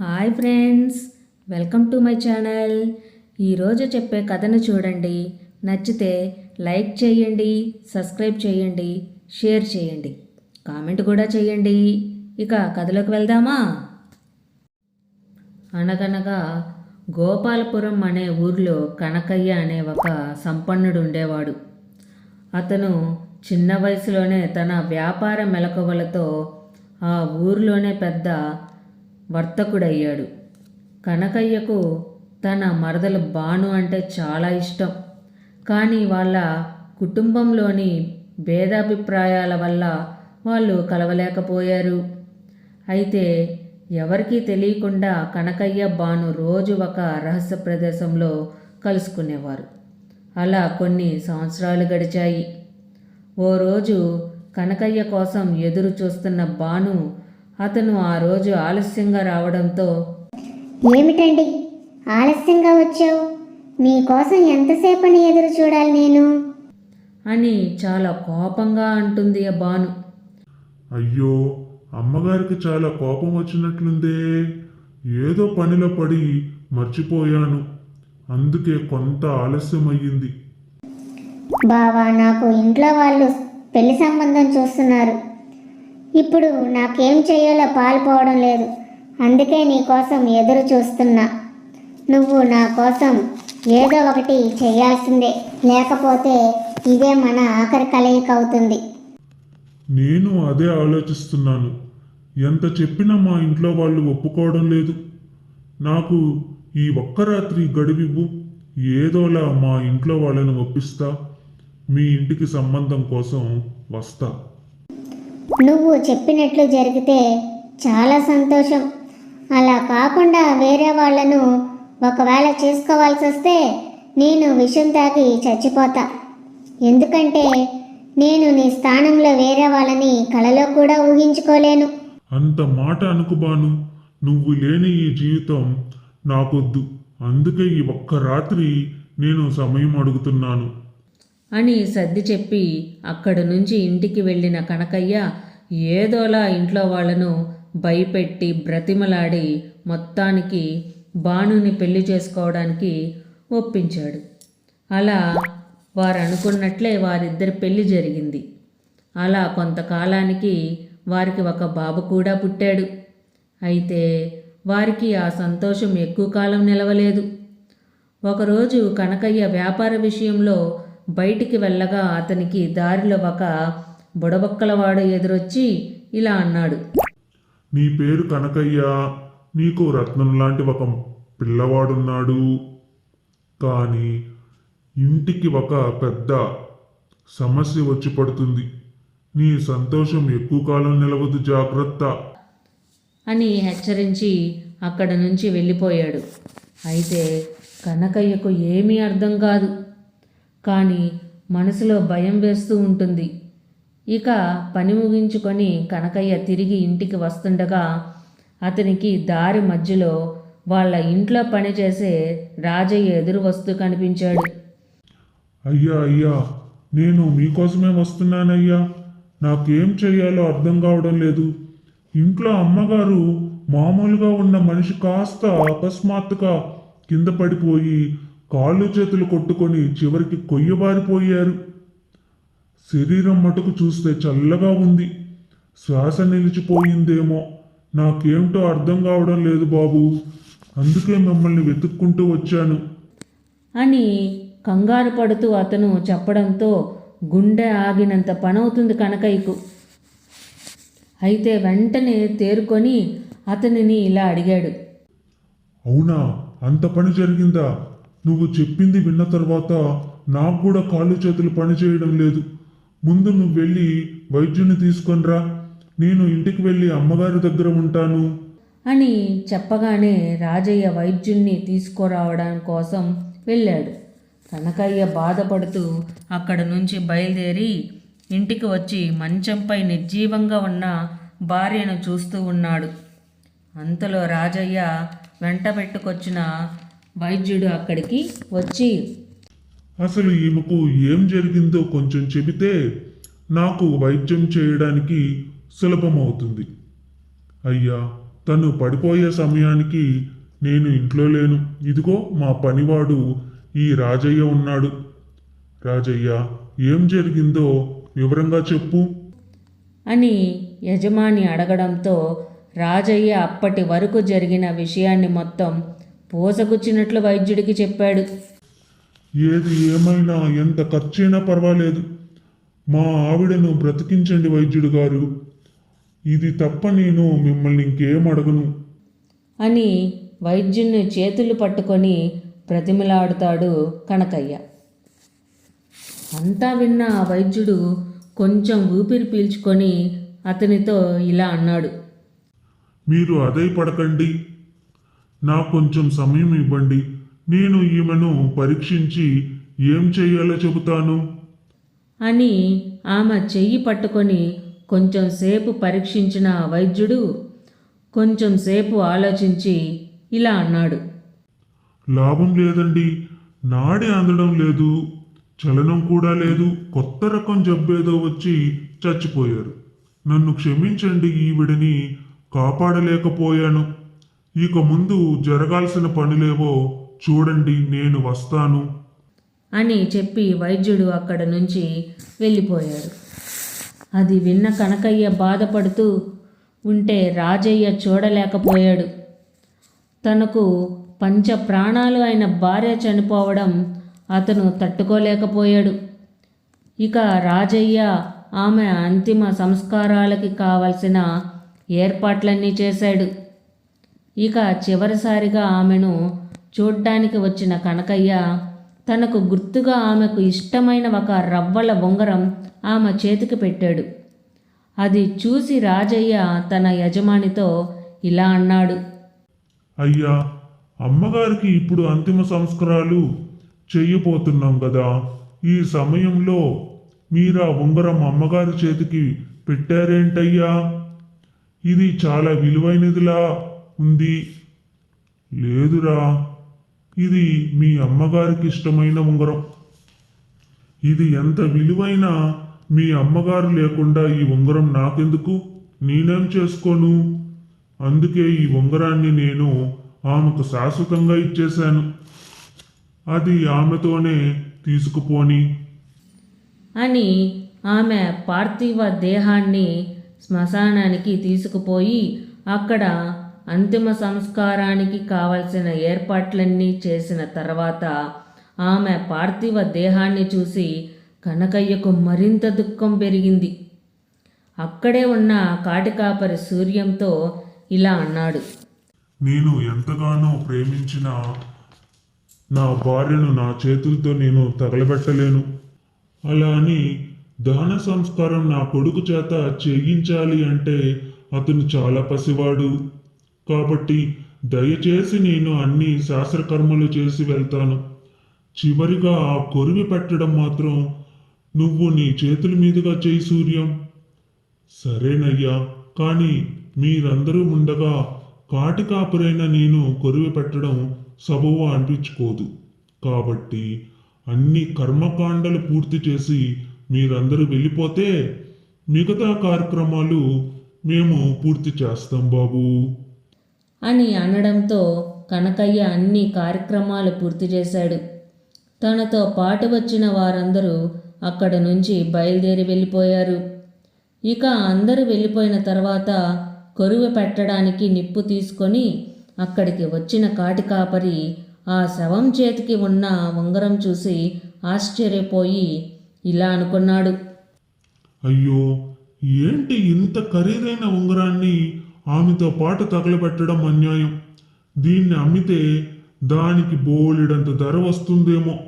Hi friends welcome to my channel. ఈరోజు చెప్పే కథను చూడండి. నచ్చితే లైక్ చేయండి సబ్స్క్రైబ్ చేయండి షేర్ చేయండి. కామెంట్ కూడా చేయండి. ఇక కథలోకి వెళ్దామా? అనగనగా గోపాలపురం అనే ఊర్లో కనకయ్య అనే ఒక సంపన్నుడు ఉండేవాడు. అతను చిన్న వయసులోనే తన వ్యాపార మెలకువలతో ఆ ఊరిలోనే పెద్ద వర్తకుడయ్యాడు. కనకయ్యకు తన మరదలు బాను అంటే చాలా ఇష్టం. కానీ వాళ్ళ కుటుంబంలోని భేదాభిప్రాయాల వల్ల వాళ్ళు కలవలేకపోయారు. అయితే ఎవరికీ తెలియకుండా కనకయ్య బాను రోజు ఒక రహస్య ప్రదేశంలో కలుసుకునేవారు. అలా కొన్ని సంవత్సరాలు గడిచాయి. ఓ రోజు కనకయ్య కోసం ఎదురు చూస్తున్న బాను అతను ఆ రోజు ఆలస్యంగా రావడంతో ఏమిటండి? ఆలస్యంగా వచ్చావు? మీకోసం ఎంతసేపని ఎదురు చూడాలి నేను? అని చాలా కోపంగా అంటుంది ఆ బాను అయ్యో అమ్మగారికి చాలా కోపం వచ్చినట్లుందే. ఏదో పనిలో పడి మర్చిపోయాను. అందుకే కొంత ఆలస్యం అయ్యింది బావా నాకు ఇంట్లో వాళ్ళు పెళ్ళి సంబంధం చూస్తున్నారు. ఇప్పుడు నాకేం చేయాలో పాల్పోవడం లేదు. అందుకే నీ కోసం ఎదురు చూస్తున్నా. నువ్వు నా కోసం ఏదో ఒకటి చేయాల్సిందే. లేకపోతే ఇదే మన ఆఖరి కలయిక అవుతుంది. నేను అదే ఆలోచిస్తున్నాను. ఎంత చెప్పినా మా ఇంట్లో వాళ్ళు ఒప్పుకోవడం లేదు. నాకు ఈ ఒక్క రాత్రి గడివివ్వు. ఏదోలా మా ఇంట్లో వాళ్ళని ఒప్పిస్తా. మీ ఇంటికి సంబంధం కోసం వస్తా. నువ్వు చెప్పినట్లు జరిగితే చాలా సంతోషం. అలా కాకుండా వేరే వాళ్ళను ఒకవేళ చేసుకోవాల్సి వస్తే నేను విషం తాగి చచ్చిపోతా. ఎందుకంటే నేను నీ స్థానంలో వేరే వాళ్ళని కలలో కూడా ఊహించుకోలేను. అంత మాట అనుకుబాను నువ్వు లేని ఈ జీవితం నాకొద్దు. అందుకే ఈ ఒక్క రాత్రి నేను సమయం అడుగుతున్నాను. అని సర్ది చెప్పి అక్కడి నుంచి ఇంటికి వెళ్ళిన కనకయ్య ఏదోలా ఇంట్లో వాళ్ళను భయపెట్టి బ్రతిమలాడి మొత్తానికి బాణుని పెళ్ళి చేసుకోవడానికి ఒప్పించాడు. అలా వారు అనుకున్నట్లే వారిద్దరి పెళ్ళి జరిగింది. అలా కొంతకాలానికి వారికి ఒక బాబు కూడా పుట్టాడు. అయితే వారికి ఆ సంతోషం ఎక్కువ కాలం నిలవలేదు. ఒకరోజు కనకయ్య వ్యాపార విషయంలో బయటికి వెళ్ళగా అతనికి దారిలో ఒక బుడబక్కలవాడు ఎదురొచ్చి ఇలా అన్నాడు. నీ పేరు కనకయ్య నీకు రత్నం లాంటి ఒక పిల్లవాడున్నాడు. కానీ ఇంటికి ఒక పెద్ద సమస్య వచ్చి పడుతుంది. నీ సంతోషం ఎక్కువ కాలం నిలవదు జాగ్రత్త. అని హెచ్చరించి అక్కడ నుంచి వెళ్ళిపోయాడు. అయితే కనకయ్యకు ఏమీ అర్థం కాదు. కానీ మనసులో భయం వేస్తూ ఉంటుంది. ఇక పని ముగించుకొని కనకయ్య తిరిగి ఇంటికి వస్తుండగా అతనికి దారి మధ్యలో వాళ్ళ ఇంట్లో పనిచేసే రాజయ్య ఎదురు వస్తూ కనిపించాడు. అయ్యా అయ్యా నేను మీకోసమే వస్తున్నానయ్యా. నాకేం చెయ్యాలో అర్థం కావడం లేదు. ఇంట్లో అమ్మగారు మామూలుగా ఉన్న మనిషి కాస్త అకస్మాత్తుగా కింద పడిపోయి కాళ్ళు చేతులు కొట్టుకొని చివరికి కొయ్యబారిపోయారు. శరీరం మటుకు చూస్తే చల్లగా ఉంది. శ్వాస నిలిచిపోయిందేమో. నాకేమిటో అర్థం కావడం లేదు బాబు. అందుకే మిమ్మల్ని వెతుక్కుంటూ వచ్చాను. అని కంగారు పడుతూ అతను చెప్పడంతో గుండె ఆగినంత పనవుతుంది కనకయ్యకు. అయితే వెంటనే తేరుకొని అతనిని ఇలా అడిగాడు. అవునా? అంత పని జరిగిందా? నువ్వు చెప్పింది విన్న తర్వాత నాకు కూడా కాళ్ళు చేతులు పని చేయడం లేదు. ముందు నువ్వు వెళ్ళి వైద్యుని తీసుకొనిరా. నేను ఇంటికి వెళ్ళి అమ్మగారి దగ్గర ఉంటాను. అని చెప్పగానే రాజయ్య వైద్యుణ్ణి తీసుకురావడం కోసం వెళ్ళాడు. కనకయ్య బాధపడుతూ అక్కడ నుంచి బయలుదేరి ఇంటికి వచ్చి మంచంపై నిర్జీవంగా ఉన్న భార్యను చూస్తూ ఉన్నాడు. అంతలో రాజయ్య వెంట పెట్టుకొచ్చిన వైద్యుడు అక్కడికి వచ్చి అసలు ఈమెకు ఏం జరిగిందో కొంచెం చెబితే నాకు వైద్యం చేయడానికి సులభమవుతుంది. అయ్యా తను పడిపోయే సమయానికి నేను ఇంట్లో లేను. ఇదిగో మా పనివాడు ఈ రాజయ్య ఉన్నాడు. రాజయ్య ఏం జరిగిందో వివరంగా చెప్పు. అని యజమాని అడగడంతో రాజయ్య అప్పటి వరకు జరిగిన విషయాన్ని మొత్తం పూసగుచ్చినట్లు వైద్యుడికి చెప్పాడు. ఏది ఏమైనా ఎంత ఖర్చైనా పర్వాలేదు. మా ఆవిడను బ్రతికించండి వైద్యుడు గారు. ఇది తప్ప నేను మిమ్మల్ని ఇంకేం అడగను. అని వైద్యుని చేతులు పట్టుకొని ప్రతిమలాడుతాడు కనకయ్య. అంతా విన్న ఆ వైద్యుడు కొంచెం ఊపిరి పీల్చుకొని అతనితో ఇలా అన్నాడు. మీరు అదే పడకండి. నాకు కొంచెం సమయం ఇవ్వండి. నేను ఈమెను పరీక్షించి ఏం చేయాలో చెబుతాను? అని ఆమె చెయ్యి పట్టుకొని కొంచెం సేపు పరీక్షించిన వైద్యుడు కొంచెం సేపు ఆలోచించి ఇలా అన్నాడు. లాభం లేదండి నాడి అందడం లేదు చలనం కూడా లేదు కొత్త రకం జబ్బేదో వచ్చి చచ్చిపోయారు. నన్ను క్షమించండి ఈవిడిని కాపాడలేకపోయాను. ఇక ముందు జరగాల్సిన పనులేవో చూడండి నేను వస్తాను. అని చెప్పి వైద్యుడు అక్కడ నుంచి వెళ్ళిపోయాడు. అది విన్న కనకయ్య బాధపడుతూ ఉంటే రాజయ్య చూడలేకపోయాడు. తనకు పంచ ప్రాణాలు అయిన భార్య చనిపోవడం అతను తట్టుకోలేకపోయాడు. ఇక రాజయ్య ఆమె అంతిమ సంస్కారాలకి కావలసిన ఏర్పాట్లన్నీ చేశాడు. ఇక చివరిసారిగా ఆమెను చూడ్డానికి వచ్చిన కనకయ్య తనకు గుర్తుగా ఆమెకు ఇష్టమైన ఒక రవ్వల ఉంగరం ఆమె చేతికి పెట్టాడు. అది చూసి రాజయ్య తన యజమానితో ఇలా అన్నాడు. అయ్యా అమ్మగారికి ఇప్పుడు అంతిమ సంస్కారాలు చెయ్యబోతున్నాం కదా ఈ సమయంలో మీరా ఉంగరం అమ్మగారి చేతికి పెట్టారేంటయ్యా? ఇది చాలా విలువైనదిలా ఉంది. లేదురా ఇది మీ అమ్మగారికి ఇష్టమైన ఉంగరం. ఇది ఎంత విలువైన మీ అమ్మగారు లేకుండా ఈ ఉంగరం నాకెందుకు? నేనేం చేసుకోను? అందుకే ఈ ఉంగరాన్ని నేను ఆమెకు శాశ్వతంగా ఇచ్చేశాను. అది ఆమెతోనే తీసుకుపోని. అని ఆమె పార్థివ దేహాన్ని శ్మశానానికి తీసుకుపోయి అక్కడ అంతిమ సంస్కారానికి కావలసిన ఏర్పాట్లన్నీ చేసిన తర్వాత ఆమె పార్థివ దేహాన్ని చూసి కనకయ్యకు మరింత దుఃఖం పెరిగింది. అక్కడే ఉన్న కాటికాపరి సూర్యంతో ఇలా అన్నాడు. నేను ఎంతగానో ప్రేమించిన నా భార్యను నా చేతులతో నేను తగలబెట్టలేను. అలా అని దహన సంస్కారం నా కొడుకు చేత చేయించాలి అంటే అతను చాలా పసివాడు. కాబట్టి దయచేసి నేను అన్ని శాస్త్రకర్మలు చేసి వెళ్తాను. చివరిగా ఆ కొరివి పెట్టడం మాత్రం నువ్వు నీ చేతుల మీదుగా చేయి సూర్యం. సరేనయ్యా కానీ మీరందరూ ఉండగా కాటి కాపురైన నేను కొరివి పెట్టడం సబువ అనిపించుకోదు. కాబట్టి అన్ని కర్మకాండలు పూర్తి చేసి మీరందరూ వెళ్ళిపోతే మిగతా కార్యక్రమాలు మేము పూర్తి చేస్తాం బాబు. అని అనడంతో కనకయ్య అన్ని కార్యక్రమాలు పూర్తి చేశాడు. తనతో పాటు వచ్చిన వారందరూ అక్కడి నుంచి బయలుదేరి వెళ్ళిపోయారు. ఇక అందరూ వెళ్ళిపోయిన తర్వాత కొరువు పెట్టడానికి నిప్పు తీసుకొని అక్కడికి వచ్చిన కాటి కాపరి ఆ శవం చేతికి ఉన్న ఉంగరం చూసి ఆశ్చర్యపోయి ఇలా అనుకున్నాడు. అయ్యో ఏంటి ఇంత ఖరీదైన ఉంగరాన్ని ఆమెతో పాటు తగలబెట్టడం అన్యాయం. దీన్ని అమ్మితే దానికి బోలెడంత ధర వస్తుందేమో.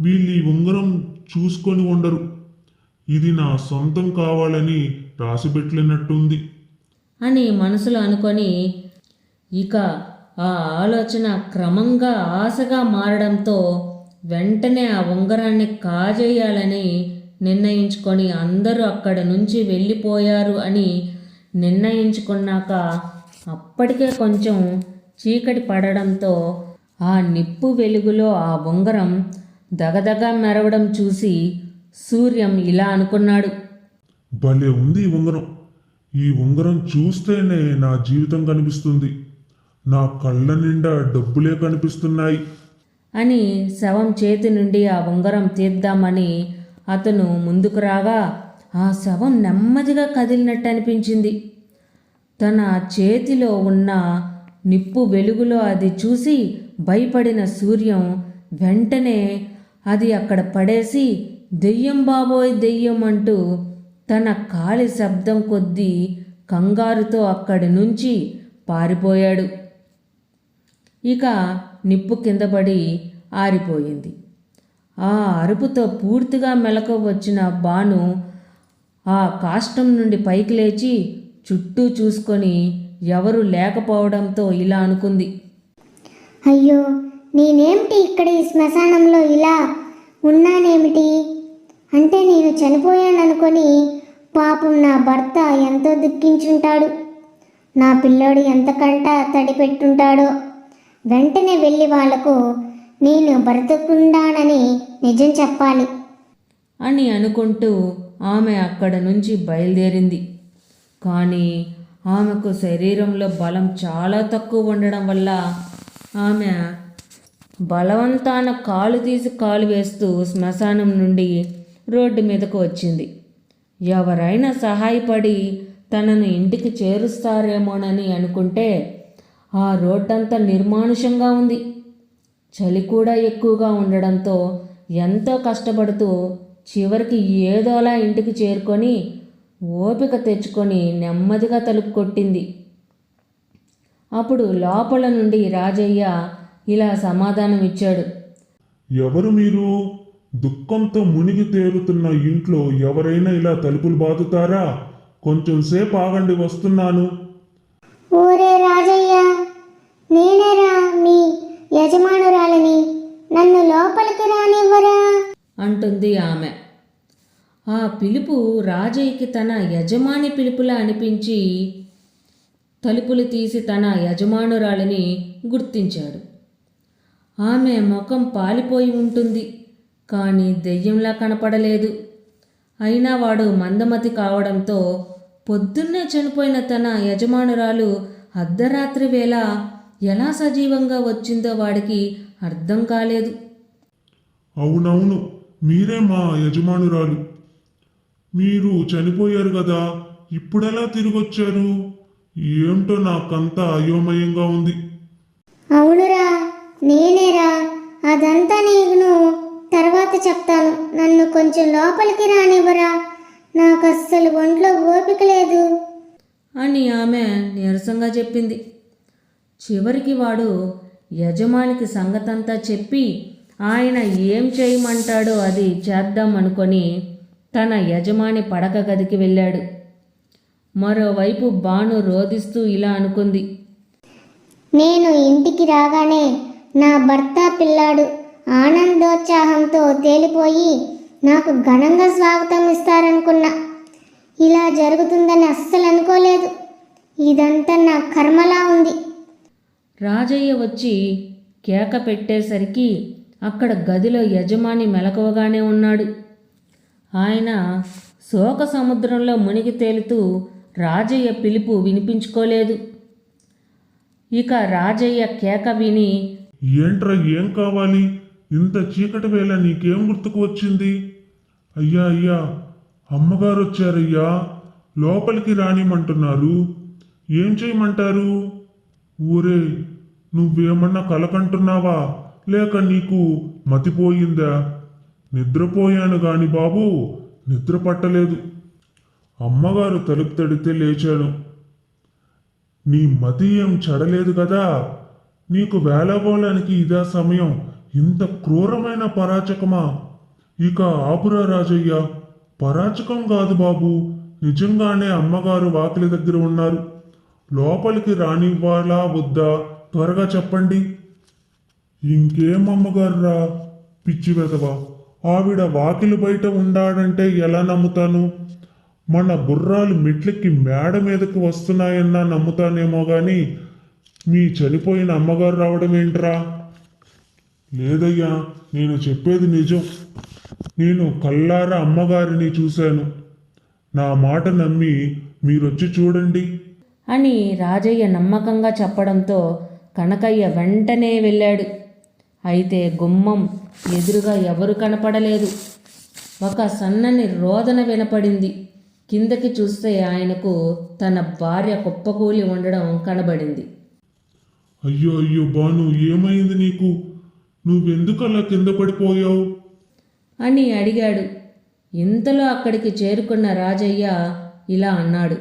వీళ్ళు ఈ ఉంగరం చూసుకొని ఉండరు. ఇది నా సొంతం కావాలని రాసిపెట్టినట్టుంది అని మనసులో అనుకొని ఇక ఆ ఆలోచన క్రమంగా ఆశగా మారడంతో వెంటనే ఆ ఉంగరాన్ని కాజేయాలని నిర్ణయించుకొని అందరూ అక్కడ నుంచి వెళ్ళిపోయారు అని నిర్ణయించుకున్నాక అప్పటికే కొంచెం చీకటి పడడంతో ఆ నిప్పు వెలుగులో ఆ ఉంగరం దగదగ మెరవడం చూసి సూర్యం ఇలా అనుకున్నాడు. భలే ఉంది ఈ ఉంగరం. ఈ ఉంగరం చూస్తేనే నా జీవితం కనిపిస్తుంది. నా కళ్ళ నిండా డబ్బులే కనిపిస్తున్నాయి. అని శవం చేతి నుండి ఆ ఉంగరం తీద్దామని అతను ముందుకు రాగా ఆ శవం నెమ్మదిగా కదిలినట్టు అనిపించింది. తన చేతిలో ఉన్న నిప్పు వెలుగులో అది చూసి భయపడిన సూర్యం వెంటనే అది అక్కడ పడేసి దెయ్యం బాబోయ్ దెయ్యం అంటూ తన కాలి శబ్దం కొద్దీ కంగారుతో అక్కడి నుంచి పారిపోయాడు. ఇక నిప్పు కింద పడి ఆరిపోయింది. ఆ అరుపుతో పూర్తిగా మెలకు వచ్చిన బాను ఆ కాష్టం నుండి పైకి లేచి చుట్టూ చూసుకొని ఎవరు లేకపోవడంతో ఇలా అనుకుంది. అయ్యో నేనేమిటి ఇక్కడ ఈ శ్మశానంలో ఇలా ఉన్నానేమిటి? అంటే నేను చనిపోయాననుకొని పాపం నా భర్త ఎంతో దుఃఖించుంటాడు. నా పిల్లోడు ఎంత కంట తడి పెట్టుంటాడో వెంటనే వెళ్ళి వాళ్ళకు నేను బ్రతుకుండానని నిజం చెప్పాలి. అని అనుకుంటూ ఆమె అక్కడ నుంచి బయలుదేరింది. కానీ ఆమెకు శరీరంలో బలం చాలా తక్కువ ఉండడం వల్ల ఆమె బలవంతాన కాలు తీసి కాలు వేస్తూ శ్మశానం నుండి రోడ్డు మీదకు వచ్చింది. ఎవరైనా సహాయపడి తనను ఇంటికి చేరుస్తారేమోనని అనుకుంటే ఆ రోడ్డంతా నిర్మానుషంగా ఉంది. చలి కూడా ఎక్కువగా ఉండడంతో ఎంతో కష్టపడుతూ చివరికి ఏదోలా ఇంటికి చేరుకొని ఓపిక తెచ్చుకొని నెమ్మదిగా తలుపు కొట్టింది. అప్పుడు లోపల నుండి రాజయ్య ఇలా సమాధానం ఇచ్చాడు ఎవరు మీరు? దుఃఖంతో మునిగి తేలుతున్న ఇంట్లో ఎవరైనా ఇలా తలుపులు బాదుతారా? కొంచెం సేపు ఆగండి వస్తున్నాను. ఊరే రాజయ్య నేనేరా మీ యజమానురాలిని? నన్ను లోపలికి రానివ్వరా? అంటుంది ఆమె. ఆ పిలుపు రాజయ్యకి తన యజమాని పిలుపులా అనిపించి తలుపులు తీసి తన యజమానురాలిని గుర్తించాడు. ఆమె ముఖం పాలిపోయి ఉంటుంది కానీ దెయ్యంలా కనపడలేదు. అయినా వాడు మందమతి కావడంతో పొద్దున్నే చనిపోయిన తన యజమానురాలు అర్ధరాత్రి వేళ ఎలా సజీవంగా వచ్చిందో వాడికి అర్థం కాలేదు. అవునవును మీరే మా యజమానురాలు. మీరు చనిపోయారు కదా ఇప్పుడెలా తిరిగొచ్చారు? ఏంటో నాకంతా అయోమయంగా ఉంది. అవునురా నేనేరా అదంతా నేను తర్వాత చెప్తాను. నన్ను కొంచెం లోపలికి రానివ్వరా? నాకు అస్సలు ఒంట్లో ఓపిక లేదు. అని ఆమె నీరసంగా చెప్పింది. చివరికి వాడు యజమానికి సంగతంతా చెప్పి ఆయన ఏం చేయమంటాడో అది చేద్దాం అనుకొని తన యజమాని పడక గదికి వెళ్ళాడు. మరోవైపు బాను రోదిస్తూ ఇలా అనుకుంది. నేను ఇంటికి రాగానే నా భర్త పిల్లాడు ఆనందోత్సాహంతో తేలిపోయి నాకు ఘనంగా స్వాగతం ఇస్తారనుకున్నా. ఇలా జరుగుతుందని అస్సలు అనుకోలేదు. ఇదంతా నా కర్మలా ఉంది. రాజయ్య వచ్చి కేక పెట్టేసరికి అక్కడ గదిలో యజమాని మెలకువగానే ఉన్నాడు. ఆయన శోక సముద్రంలో మునిగి తేలుతూ రాజయ్య పిలుపు వినిపించుకోలేదు. ఇక రాజయ్య కేక విని ఏంట్రా ఏం కావాలి? ఇంత చీకటి వేళ నీకేం గుర్తుకు వచ్చింది? అయ్యా అయ్యా అమ్మగారు వచ్చారయ్యా లోపలికి రానిమంటున్నారు. ఏం చేయమంటారు? ఊరే నువ్వేమన్నా కలకంటున్నావా? లేక నీకు మతిపోయిందా? నిద్రపోయాను గాని బాబు నిద్ర పట్టలేదు. అమ్మగారు తలుపు తడితే లేచాను. నీ మతి ఏం చెడలేదు కదా నీకు వేలగోళానికి ఇదా సమయం? ఇంత క్రూరమైన పరాచకమా? ఇక ఆపురా రాజయ్య. పరాచకం కాదు బాబు నిజంగానే అమ్మగారు వాకిలి దగ్గర ఉన్నారు. లోపలికి రానివ్వాలా వద్దా? త్వరగా చెప్పండి. ఇంకేం అమ్మగారురా పిచ్చి వెదవా. ఆవిడ వాకిలి బయట ఉండాడంటే ఎలా నమ్ముతాను? మన బుర్రాలు మెట్లెక్కి మేడ మీదకి వస్తున్నాయన్నా నమ్ముతానేమో కానీ మీ చనిపోయిన అమ్మగారు రావడం ఏంట్రా లేదయ్యా నేను చెప్పేది నిజం. నేను కల్లారా అమ్మగారిని చూశాను. నా మాట నమ్మి మీరొచ్చి చూడండి. అని రాజయ్య నమ్మకంగా చెప్పడంతో కనకయ్య వెంటనే వెళ్ళాడు. అయితే గుమ్మం ఎదురుగా ఎవరు కనపడలేదు. ఒక సన్నని రోదన వినపడింది. కిందకి చూస్తే ఆయనకు తన భార్య కుప్పకూలి ఉండడం కనబడింది. అయ్యో అయ్యో బాను ఏమైంది నీకు? నువ్వెందుకు అలా కింద పడిపోయావు? అని అడిగాడు. ఇంతలో అక్కడికి చేరుకున్న రాజయ్య ఇలా అన్నాడు.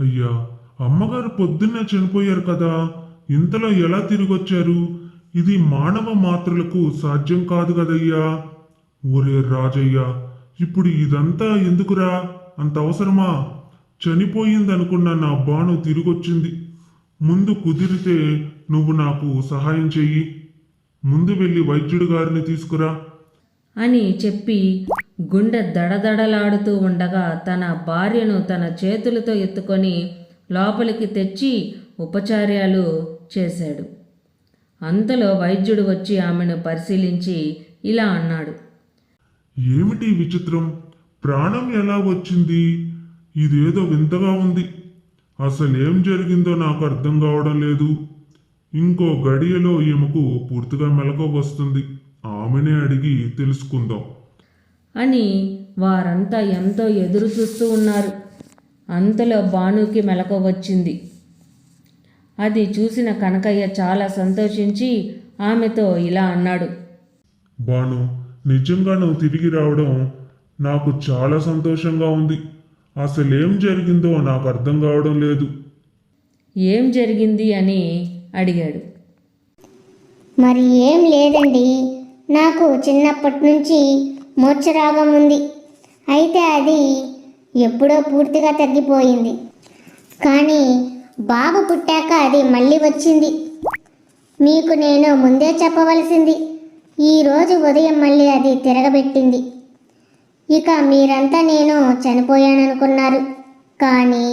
అయ్యా అమ్మగారు పొద్దున్నే చనిపోయారు కదా. ఇంతలో ఎలా తిరిగొచ్చారు? ఇది మానవ మాత్రలకు సాధ్యం కాదు కదయ్యా. ఒరే రాజయ్య ఇప్పుడు ఇదంతా ఎందుకురా? అంత అవసరమా? చనిపోయిందనుకున్న నా బాణు తిరిగొచ్చింది. ముందు కుదిరితే నువ్వు నాకు సహాయం చెయ్యి. ముందు వెళ్ళి వైద్యుడి గారిని తీసుకురా. అని చెప్పి గుండె దడదడలాడుతూ ఉండగా తన భార్యను తన చేతులతో ఎత్తుకొని లోపలికి తెచ్చి ఉపచార్యాలు చేశాడు. అంతలో వైద్యుడు వచ్చి ఆమెను పరిశీలించి ఇలా అన్నాడు. ఏమిటి విచిత్రం? ప్రాణం ఎలా వచ్చింది? ఇదేదో వింతగా ఉంది. అసలు ఏం జరిగిందో నాకు అర్థం కావడం లేదు. ఇంకో గడియలో ఈమెకు పూర్తిగా మెలకువ వస్తుంది. ఆమెనే అడిగి తెలుసుకుందాం. అని వారంతా ఎంతో ఎదురు చూస్తూ ఉన్నారు. అంతలో భానుకి మెలకు వచ్చింది. అది చూసిన కనకయ్య చాలా సంతోషించి ఆమెతో ఇలా అన్నాడు. బాను నిజంగా నువ్వు తిరిగి రావడం నాకు చాలా సంతోషంగా ఉంది. అసలేం జరిగిందో నాకు అర్థం కావడం లేదు. ఏం జరిగింది అని అడిగాడు. మరి ఏం లేదండి. నాకు చిన్నప్పటి నుంచి మూర్ఛరాగం ఉంది. అయితే అది ఎప్పుడో పూర్తిగా తగ్గిపోయింది. కానీ బాబు పుట్టాక అది మళ్ళీ వచ్చింది. మీకు నేను ముందే చెప్పవలసింది. ఈరోజు ఉదయం మళ్ళీ అది తిరగబెట్టింది. ఇక మీరంతా నేను చనిపోయాననుకున్నారు. కానీ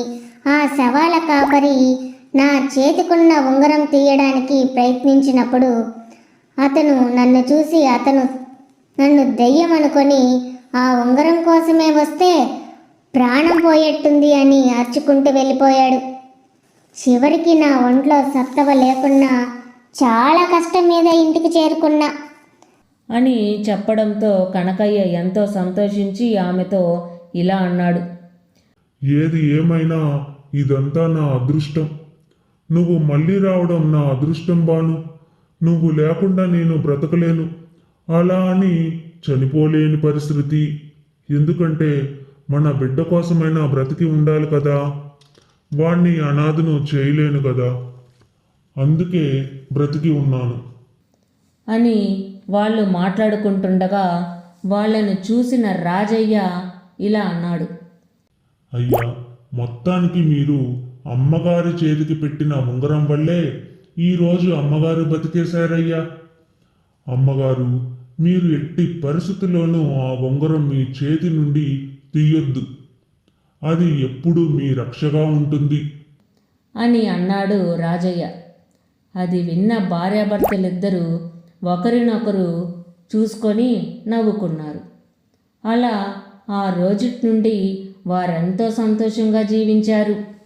ఆ శవాల కాపరి నా చేతికున్న ఉంగరం తీయడానికి ప్రయత్నించినప్పుడు అతను నన్ను చూసి అతను నన్ను దెయ్యం అనుకొని ఆ ఉంగరం కోసమే వస్తే ప్రాణం పోయేట్టుంది అని అరుచుకుంటూ వెళ్ళిపోయాడు. చివరికి నా ఒంట్లో సత్తవ లేకున్నా చాలా కష్టం మీద ఇంటికి చేరుకున్నా. అని చెప్పడంతో కనకయ్య ఎంతో సంతోషించి ఆమెతో ఇలా అన్నాడు. ఏది ఏమైనా ఇదంతా నా అదృష్టం. నువ్వు మళ్ళీ రావడం నా అదృష్టం బాను. నువ్వు లేకుండా నేను బ్రతకలేను. అలా అని చనిపోలేని పరిస్థితి. ఎందుకంటే మన బిడ్డ కోసమైనా బ్రతికి ఉండాలి కదా. వాణ్ణి అనాథను చేయలేను కదా. అందుకే బ్రతికి ఉన్నాను. అని వాళ్ళు మాట్లాడుకుంటుండగా వాళ్ళను చూసిన రాజయ్య ఇలా అన్నాడు. అయ్యా మొత్తానికి మీరు అమ్మగారి చేతికి పెట్టిన ఉంగరం వల్లే ఈరోజు అమ్మగారు బతికేశారయ్యా అమ్మగారు మీరు ఎట్టి పరిస్థితుల్లోనూ ఆ ఉంగరం మీ చేతి నుండి తీయొద్దు. అది ఎప్పుడు మీ రక్షగా ఉంటుంది? అని అన్నాడు రాజయ్య. అది విన్న భార్యాభర్తలిద్దరూ ఒకరినొకరు చూసుకొని నవ్వుకున్నారు. అలా ఆ రోజు నుండి వారెంతో సంతోషంగా జీవించారు.